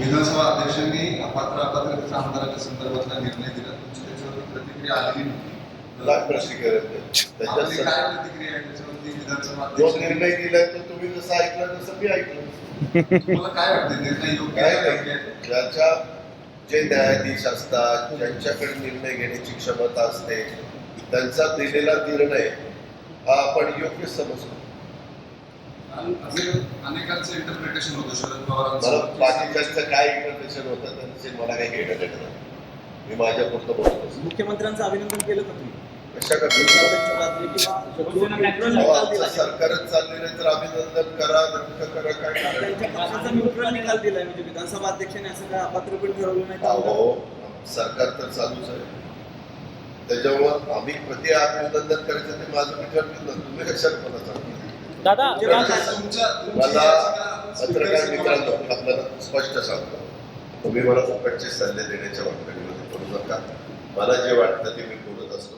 विधानसभा अध्यक्षांनी अपात्र अपात्रतेच्या आमदाराच्या संदर्भातला निर्णय दिला. तुमची त्याच्यावरती प्रतिक्रिया आलेली नव्हती. लाख प्रतिक्रिया आहेत. आपली त्याच्यात काय प्रतिक्रिया आहे? त्याच्यावरती विधानसभा जो अध्यक्ष निर्णय दिलाय तो तुम्ही जसं ऐकलं तसं मी ऐकलं. तुम्हाला काय वाटतं निर्णय योग्य? ज्याच्या जे न्यायाधीश असतात ज्यांच्याकडे निर्णय घेण्याची क्षमता असते त्यांचा दिलेला निर्णय हा आपण योग्य समजतो. अनेकांचं इंटरप्रिटेशन होतं शरद मला पवारांचं बाकीच्यांचं काय इंटरप्रिटेशन होतं त्यांचे मला काही घेणं देणं नाही. मी माझ्या पुरतं बोलत असतो मुख्यमंत्र्यांचं अभिनंदन केलं का तुम्ही. सरकारच चाललेलं तर अभिनंदन करा नक्क करा काय न्यूट्रल निकाल दिलाय म्हणजे विधानसभा अध्यक्षाने असं काय अपात्र पण ठरवलं नाही? अहो सरकार तर चालूच आहे. त्याच्यामुळं आम्ही प्रति अभिनंदन करायचं ते माझं ठरवलं तुम्ही कशात मला दादा मला पत्रकार मित्रांनो आपल्याला स्पष्ट सांगतो. तुम्ही मला फुकटचे सल्ले देण्याच्या वाटणीमध्ये करू नका. मला जे वाटतं ते मी बोलत असतो.